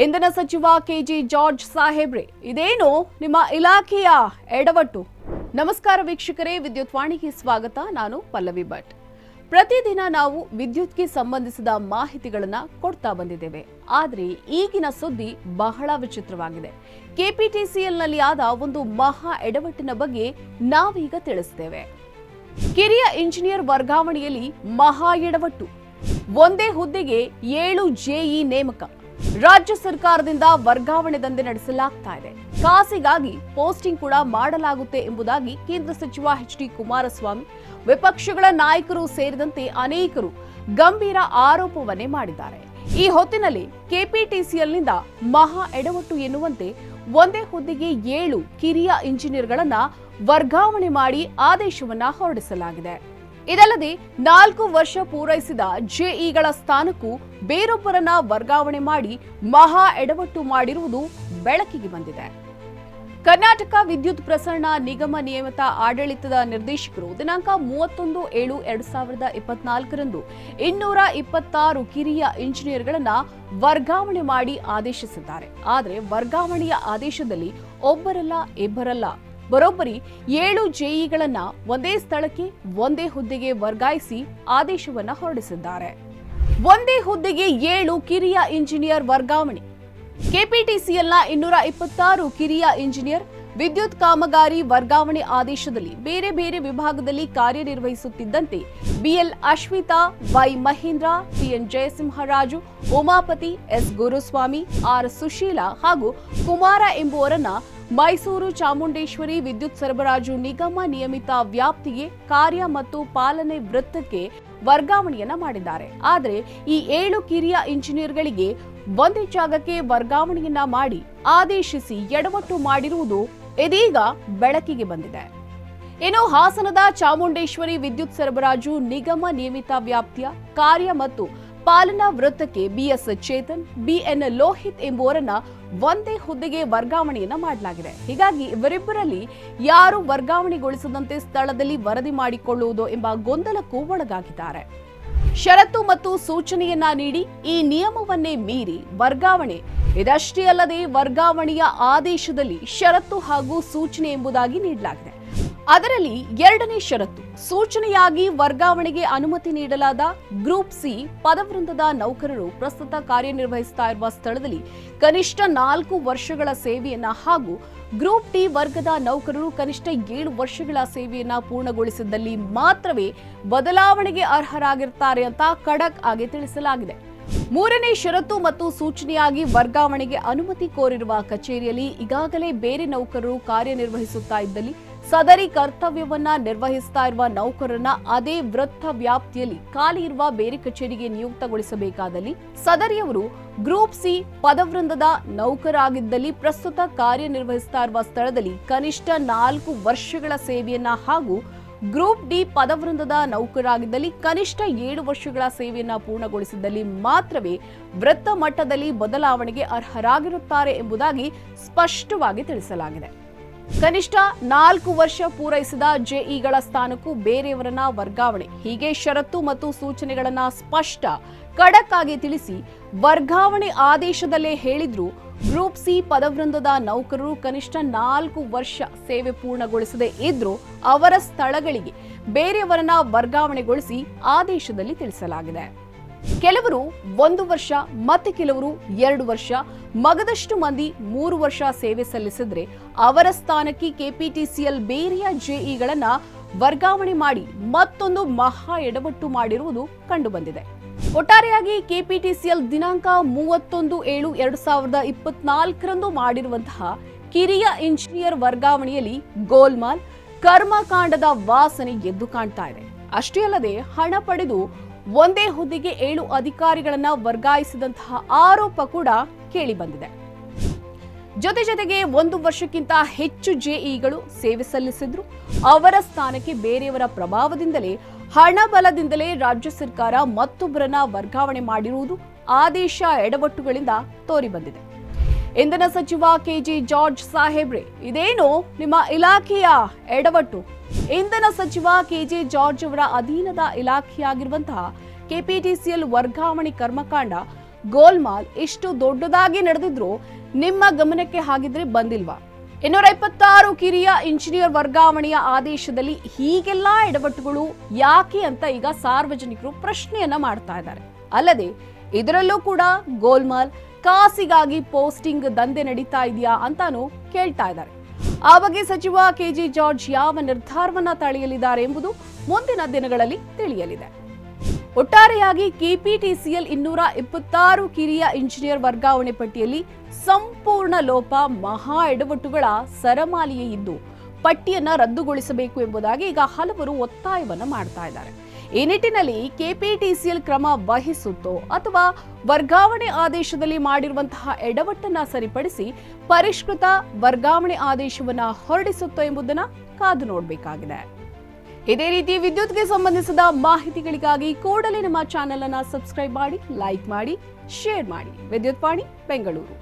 ಇಂಧನ ಸಚಿವ KG George ಸಾಹೇಬ್ರೆ, ಇದೇನು ನಿಮ್ಮ ಇಲಾಖೆಯ ಎಡವಟ್ಟು? ನಮಸ್ಕಾರ ವೀಕ್ಷಕರೇ, ವಿದ್ಯುತ್ ವಾಣಿಗೆ ಸ್ವಾಗತ. ನಾನು ಪಲ್ಲವಿ ಭಟ್. ಪ್ರತಿದಿನ ನಾವು ವಿದ್ಯುತ್ಗೆ ಸಂಬಂಧಿಸಿದ ಮಾಹಿತಿಗಳನ್ನ ಕೊಡ್ತಾ ಬಂದಿದ್ದೇವೆ. ಆದರೆ ಈಗಿನ ಸುದ್ದಿ ಬಹಳ ವಿಚಿತ್ರವಾಗಿದೆ. ಕೆಪಿಟಿಸಿಎಲ್ನಲ್ಲಿ ಆದ ಒಂದು ಮಹಾ ಎಡವಟ್ಟಿನ ಬಗ್ಗೆ ನಾವೀಗ ತಿಳಿಸ್ತೇವೆ. ಕಿರಿಯ ಇಂಜಿನಿಯರ್ ವರ್ಗಾವಣೆಯಲ್ಲಿ ಮಹಾ ಎಡವಟ್ಟು. ಒಂದೇ ಹುದ್ದೆಗೆ ಏಳು ಜೆಇ ನೇಮಕ. ರಾಜ್ಯ ಸರ್ಕಾರದಿಂದ ವರ್ಗಾವಣೆ ದಂಧೆ ನಡೆಸಲಾಗ್ತಾ ಇದೆ. ಕಾಸಿಗಾಗಿ ಪೋಸ್ಟಿಂಗ್ ಕೂಡ ಮಾಡಲಾಗುತ್ತೆ ಎಂಬುದಾಗಿ ಕೇಂದ್ರ ಸಚಿವ ಎಚ್ ಡಿ ಕುಮಾರಸ್ವಾಮಿ, ವಿಪಕ್ಷಗಳ ನಾಯಕರು ಸೇರಿದಂತೆ ಅನೇಕರು ಗಂಭೀರ ಆರೋಪವನ್ನೇ ಮಾಡಿದ್ದಾರೆ. ಈ ಹೊತ್ತಿನಲ್ಲಿ ಕೆಪಿಟಿಸಿಎಲ್ನಿಂದ ಮಹಾ ಎಡವಟ್ಟು ಎನ್ನುವಂತೆ ಒಂದೇ ಹುದ್ದೆಗೆ ಏಳು ಕಿರಿಯ ಇಂಜಿನಿಯರ್ಗಳನ್ನ ವರ್ಗಾವಣೆ ಮಾಡಿ ಆದೇಶವನ್ನ ಹೊರಡಿಸಲಾಗಿದೆ. ಇದಲ್ಲದೆ ನಾಲ್ಕು ವರ್ಷ ಪೂರೈಸಿದ ಜೆಇಗಳ ಸ್ಥಾನಕ್ಕೂ ಬೇರೊಬ್ಬರನ್ನ ವರ್ಗಾವಣೆ ಮಾಡಿ ಮಹಾ ಎಡವಟ್ಟು ಮಾಡಿರುವುದು ಬೆಳಕಿಗೆ ಬಂದಿದೆ. ಕರ್ನಾಟಕ ವಿದ್ಯುತ್ ಪ್ರಸರಣ ನಿಗಮ ನಿಯಮಿತ ಆಡಳಿತದ ನಿರ್ದೇಶಕರು ದಿನಾಂಕ ಮೂವತ್ತೊಂದು ಏಳು ಎರಡು ಸಾವಿರದ ಇಪ್ಪತ್ನಾಲ್ಕರಂದು ಇನ್ನೂರ ಇಪ್ಪತ್ತಾರು ಕಿರಿಯ ಇಂಜಿನಿಯರ್ಗಳನ್ನ ವರ್ಗಾವಣೆ ಮಾಡಿ ಆದೇಶಿಸಿದ್ದಾರೆ. ಆದರೆ ವರ್ಗಾವಣೆಯ ಆದೇಶದಲ್ಲಿ ಒಬ್ಬರಲ್ಲ, ಇಬ್ಬರಲ್ಲ ಬರೋಬ್ಬರಿ ಏಳು ಜೆಇಗಳನ್ನ ಒಂದೇ ಸ್ಥಳಕ್ಕೆ ಒಂದೇ ಹುದ್ದೆಗೆ ವರ್ಗಾಯಿಸಿ ಆದೇಶವನ್ನ ಹೊರಡಿಸಿದ್ದಾರೆ. ಒಂದೇ ಹುದ್ದೆಗೆ ಏಳು ಕಿರಿಯ ಇಂಜಿನಿಯರ್ ವರ್ಗಾವಣೆ. ಕೆಪಿಟಿಸಿಎಲ್ನ ಇನ್ನೂರ ಇಪ್ಪತ್ತಾರು ಕಿರಿಯ ಇಂಜಿನಿಯರ್ ವಿದ್ಯುತ್ ಕಾಮಗಾರಿ ವರ್ಗಾವಣೆ ಆದೇಶದಲ್ಲಿ ಬೇರೆ ಬೇರೆ ವಿಭಾಗದಲ್ಲಿ ಕಾರ್ಯನಿರ್ವಹಿಸುತ್ತಿದ್ದಂತೆ B L Ashwita, Y Mahendra T N Jayasimharaju, Umapathi S Guruswamy, R Sushila ಹಾಗೂ ಕುಮಾರ ಎಂಬುವರನ್ನ ಮೈಸೂರು ಚಾಮುಂಡೇಶ್ವರಿ ವಿದ್ಯುತ್ ಸರಬರಾಜು ನಿಗಮ ನಿಯಮಿತ ವ್ಯಾಪ್ತಿಗೆ ಕಾರ್ಯ ಮತ್ತು ಪಾಲನೆ ವೃತ್ತಕ್ಕೆ ವರ್ಗಾವಣೆಯನ್ನ ಮಾಡಿದ್ದಾರೆ. ಆದರೆ ಈ ಏಳು ಕಿರಿಯ ಇಂಜಿನಿಯರ್ಗಳಿಗೆ ಒಂದೇ ಜಾಗಕ್ಕೆ ವರ್ಗಾವಣೆಯನ್ನ ಮಾಡಿ ಆದೇಶಿಸಿ ಎಡವಟ್ಟು ಮಾಡಿರುವುದು ಇದೀಗ ಬೆಳಕಿಗೆ ಬಂದಿದೆ. ಇನ್ನು ಹಾಸನದ ಚಾಮುಂಡೇಶ್ವರಿ ವಿದ್ಯುತ್ ಸರಬರಾಜು ನಿಗಮ ನಿಯಮಿತ ವ್ಯಾಪ್ತಿಯ ಕಾರ್ಯ ಮತ್ತು ಪಾಲನಾ ವೃತ್ತಕ್ಕೆ B S Chetan, B N Lohith ಎಂಬುವರನ್ನ ಒಂದೇ ಹುದ್ದೆಗೆ ವರ್ಗಾವಣೆಯನ್ನ ಮಾಡಲಾಗಿದೆ. ಹೀಗಾಗಿ ಇವರಿಬ್ಬರಲ್ಲಿ ಯಾರು ವರ್ಗಾವಣೆಗೊಳಿಸದಂತೆ ಸ್ಥಳದಲ್ಲಿ ವರದಿ ಮಾಡಿಕೊಳ್ಳುವುದು ಎಂಬ ಗೊಂದಲಕ್ಕೂ ಒಳಗಾಗಿದ್ದಾರೆ. ಷರತ್ತು ಮತ್ತು ಸೂಚನೆಯನ್ನ ನೀಡಿ ಈ ನಿಯಮವನ್ನೇ ಮೀರಿ ವರ್ಗಾವಣೆ. ಇದಷ್ಟೇ ಅಲ್ಲದೆ ವರ್ಗಾವಣೆಯ ಆದೇಶದಲ್ಲಿ ಷರತ್ತು ಹಾಗೂ ಸೂಚನೆ ಎಂಬುದಾಗಿ ನೀಡಲಾಗಿದೆ. ಅದರಲ್ಲಿ ಎರಡನೇ ಷರತ್ತು. ಸೂಚನೆಯಾಗಿ ವರ್ಗಾವಣೆಗೆ ಅನುಮತಿ ನೀಡಲಾದ ಗ್ರೂಪ್ ಸಿ ಪದವೃಂದದ ನೌಕರರು ಪ್ರಸ್ತುತ ಕಾರ್ಯನಿರ್ವಹಿಸ್ತಾ ಇರುವ ಸ್ಥಳದಲ್ಲಿ ಕನಿಷ್ಠ ನಾಲ್ಕು ವರ್ಷಗಳ ಸೇವೆಯನ್ನ ಹಾಗೂ ಗ್ರೂಪ್ ಟಿ ವರ್ಗದ ನೌಕರರು ಕನಿಷ್ಠ ಏಳು ವರ್ಷಗಳ ಸೇವೆಯನ್ನ ಪೂರ್ಣಗೊಳಿಸಿದ್ದಲ್ಲಿ ಮಾತ್ರವೇ ಬದಲಾವಣೆಗೆ ಅರ್ಹರಾಗಿರ್ತಾರೆ ಅಂತ ಖಡಕ್ ಆಗಿ ತಿಳಿಸಲಾಗಿದೆ. ಮೂರನೇ ಷರತ್ತು ಮತ್ತು ಸೂಚನೆಯಾಗಿ ವರ್ಗಾವಣೆಗೆ ಅನುಮತಿ ಕೋರಿರುವ ಕಚೇರಿಯಲ್ಲಿ ಈಗಾಗಲೇ ಬೇರೆ ನೌಕರರು ಕಾರ್ಯನಿರ್ವಹಿಸುತ್ತಾ ಇದ್ದಲ್ಲಿ ಸದರಿ ಕರ್ತವ್ಯವನ್ನ ನಿರ್ವಹಿಸ್ತಾ ಇರುವ ನೌಕರರನ್ನ ಅದೇ ವೃತ್ತ ವ್ಯಾಪ್ತಿಯಲ್ಲಿ ಖಾಲಿ ಇರುವ ಬೇರೆ ಕಚೇರಿಗೆ ನಿಯುಕ್ತಗೊಳಿಸಬೇಕಾದಲ್ಲಿ ಸದರಿಯವರು ಗ್ರೂಪ್ ಸಿ ಪದವೃಂದದ ನೌಕರಾಗಿದ್ದಲ್ಲಿ ಪ್ರಸ್ತುತ ಕಾರ್ಯನಿರ್ವಹಿಸ್ತಾ ಇರುವ ಸ್ಥಳದಲ್ಲಿ ಕನಿಷ್ಠ ನಾಲ್ಕು ವರ್ಷಗಳ ಸೇವೆಯನ್ನ ಹಾಗೂ ಗ್ರೂಪ್ ಡಿ ಪದವೃಂದದ ನೌಕರಾಗಿದ್ದಲ್ಲಿ ಕನಿಷ್ಠ ಏಳು ವರ್ಷಗಳ ಸೇವೆಯನ್ನ ಪೂರ್ಣಗೊಳಿಸಿದ್ದಲ್ಲಿ ಮಾತ್ರವೇ ವೃತ್ತ ಮಟ್ಟದಲ್ಲಿ ಬದಲಾವಣೆಗೆ ಅರ್ಹರಾಗಿರುತ್ತಾರೆ ಎಂಬುದಾಗಿ ಸ್ಪಷ್ಟವಾಗಿ ತಿಳಿಸಲಾಗಿದೆ. ಕನಿಷ್ಠ ನಾಲ್ಕು ವರ್ಷ ಪೂರೈಸಿದ ಜೆಇಗಳ ಸ್ಥಾನಕ್ಕೂ ಬೇರೆಯವರನ್ನ ವರ್ಗಾವಣೆ. ಹೀಗೆ ಷರತ್ತು ಮತ್ತು ಸೂಚನೆಗಳನ್ನ ಸ್ಪಷ್ಟ ಖಡಕ್ ಆಗಿ ತಿಳಿಸಿ ವರ್ಗಾವಣೆ ಆದೇಶದಲ್ಲೇ ಹೇಳಿದ್ರು ಗ್ರೂಪ್ ಸಿ ಪದವೃಂದದ ನೌಕರರು ಕನಿಷ್ಠ ನಾಲ್ಕು ವರ್ಷ ಸೇವೆ ಪೂರ್ಣಗೊಳಿಸದೇ ಇದ್ರೂ ಅವರ ಸ್ಥಳಗಳಿಗೆ ಬೇರೆಯವರನ್ನ ವರ್ಗಾವಣೆಗೊಳಿಸಿ ಆದೇಶದಲ್ಲಿ ತಿಳಿಸಲಾಗಿದೆ. ಕೆಲವರು ಒಂದು ವರ್ಷ, ಮತ್ತೆ ಕೆಲವರು ಎರಡು ವರ್ಷ, ಮಗದಷ್ಟು ಮಂದಿ ಮೂರು ವರ್ಷ ಸೇವೆ ಸಲ್ಲಿಸಿದ್ರೆ ಅವರ ಸ್ಥಾನಕ್ಕೆ ಕೆಪಿಟಿಸಿಎಲ್ ಬೇರೆಯ ಜೆಇಗಳನ್ನ ವರ್ಗಾವಣೆ ಮಾಡಿ ಮತ್ತೊಂದು ಮಹಾ ಎಡವಟ್ಟು ಮಾಡಿರುವುದು ಕಂಡುಬಂದಿದೆ. ಒಟ್ಟಾರೆಯಾಗಿ ಕೆಪಿಟಿಸಿಎಲ್ ದಿನಾಂಕ ಮೂವತ್ತೊಂದು ಏಳು ಎರಡು ಸಾವಿರದ ಇಪ್ಪತ್ನಾಲ್ಕರಂದು ಮಾಡಿರುವಂತಹ ಕಿರಿಯ ಇಂಜಿನಿಯರ್ ವರ್ಗಾವಣೆಯಲ್ಲಿ ಗೋಲ್ಮಾಲ್ ಕರ್ಮಕಾಂಡದ ವಾಸನೆ ಎದ್ದು ಕಾಣ್ತಾ ಇದೆ. ಅಷ್ಟೇ ಅಲ್ಲದೆ ಹಣ ಪಡೆದು ಒಂದೇ ಹುದ್ದೆಗೆ ಏಳು ಅಧಿಕಾರಿಗಳನ್ನ ವರ್ಗಾಯಿಸಿದಂತಹ ಆರೋಪ ಕೂಡ ಕೇಳಿ ಬಂದಿದೆ. ಜೊತೆ ಜೊತೆಗೆ ಒಂದು ವರ್ಷಕ್ಕಿಂತ ಹೆಚ್ಚು ಜೆಇಗಳು ಸೇವೆ ಸಲ್ಲಿಸಿದ್ರು. ಅವರ ಸ್ಥಾನಕ್ಕೆ ಬೇರೆಯವರ ಪ್ರಭಾವದಿಂದಲೇ ಹಣಬಲದಿಂದಲೇ ರಾಜ್ಯ ಸರ್ಕಾರ ಮತ್ತೊಬ್ಬರನ್ನ ವರ್ಗಾವಣೆ ಮಾಡಿರುವುದು ಆದೇಶ ಎಡವಟ್ಟುಗಳಿಂದ ತೋರಿಬಂದಿದೆ. ಇಂಧನ ಸಚಿವ ಕೆಜಿ ಜಾರ್ಜ್ ಸಾಹೇಬ್ರೆ, ಇದೇನು ನಿಮ್ಮ ಇಲಾಖೆಯ ಎಡವಟ್ಟು? ಇಂಧನ ಸಚಿವ ಕೆಜಿ ಜಾರ್ಜ್ ಅವರ ಅಧೀನದ ಇಲಾಖೆಯಾಗಿರುವಂತಹ ಕೆಪಿಟಿಸಿಎಲ್ ವರ್ಗಾವಣೆ ಕರ್ಮಕಾಂಡ, ಗೋಲ್ಮಾಲ್ ಇಷ್ಟು ದೊಡ್ಡದಾಗಿ ನಡೆದಿದ್ರು ನಿಮ್ಮ ಗಮನಕ್ಕೆ ಹಾಗಿದ್ರೆ ಬಂದಿಲ್ವಾ? ಇನ್ನೂರ ಇಪ್ಪತ್ತಾರು ಕಿರಿಯ ಇಂಜಿನಿಯರ್ ವರ್ಗಾವಣೆಯ ಆದೇಶದಲ್ಲಿ ಹೀಗೆಲ್ಲ ಎಡವಟ್ಟುಗಳು ಯಾಕೆ ಅಂತ ಈಗ ಸಾರ್ವಜನಿಕರು ಪ್ರಶ್ನೆಯನ್ನ ಮಾಡ್ತಾ ಇದ್ದಾರೆ. ಅಲ್ಲದೆ ಇದರಲ್ಲೂ ಕೂಡ ಗೋಲ್ಮಾಲ್ ಕಾಸಿಗಾಗಿ ಪೋಸ್ಟಿಂಗ್ ದಂಧೆ ನಡೀತಾ ಇದೆಯಾ ಅಂತಾನು ಕೇಳ್ತಾ ಇದ್ದಾರೆ. ಆ ಬಗ್ಗೆ ಸಚಿವ ಕೆಜಿ ಜಾರ್ಜ್ ಯಾವ ನಿರ್ಧಾರವನ್ನ ತಳೆಯಲಿದ್ದಾರೆ ಎಂಬುದು ಮುಂದಿನ ದಿನಗಳಲ್ಲಿ ತಿಳಿಯಲಿದೆ. ಒಟ್ಟಾರೆಯಾಗಿ ಕೆಪಿಟಿಸಿಎಲ್ ಇನ್ನೂರ ಇಪ್ಪತ್ತಾರು ಕಿರಿಯ ಇಂಜಿನಿಯರ್ ವರ್ಗಾವಣೆ ಪಟ್ಟಿಯಲ್ಲಿ ಸಂಪೂರ್ಣ ಲೋಪ ಮಹಾ ಎಡವಟ್ಟುಗಳ ಸರಮಾಲಿಯೇ ಇದ್ದು, ಪಟ್ಟಿಯನ್ನ ರದ್ದುಗೊಳಿಸಬೇಕು ಎಂಬುದಾಗಿ ಈಗ ಹಲವರು ಒತ್ತಾಯವನ್ನ ಮಾಡ್ತಾ ಇದ್ದಾರೆ. ಈ ನಿಟ್ಟಿನಲ್ಲಿ ಕೆಪಿಟಿಸಿಎಲ್ ಕ್ರಮ ವಹಿಸುತ್ತೋ ಅಥವಾ ವರ್ಗಾವಣೆ ಆದೇಶದಲ್ಲಿ ಮಾಡಿರುವಂತಹ ಎಡವಟ್ಟನ್ನ ಸರಿಪಡಿಸಿ ಪರಿಷ್ಕೃತ ವರ್ಗಾವಣೆ ಆದೇಶವನ್ನ ಹೊರಡಿಸುತ್ತೋ ಎಂಬುದನ್ನ ಕಾದು ನೋಡಬೇಕಾಗಿದೆ. ಇದೇ ರೀತಿ ವಿದ್ಯುತ್ಗೆ ಸಂಬಂಧಿಸಿದ ಮಾಹಿತಿಗಳಿಗಾಗಿ ಕೂಡಲೇ ನಮ್ಮ ಚಾನೆಲ್ ಅನ್ನ ಸಬ್ಸ್ಕ್ರೈಬ್ ಮಾಡಿ, ಲೈಕ್ ಮಾಡಿ, ಶೇರ್ ಮಾಡಿ. ವಿದ್ಯುತ್ ವಾಣಿ, ಬೆಂಗಳೂರು.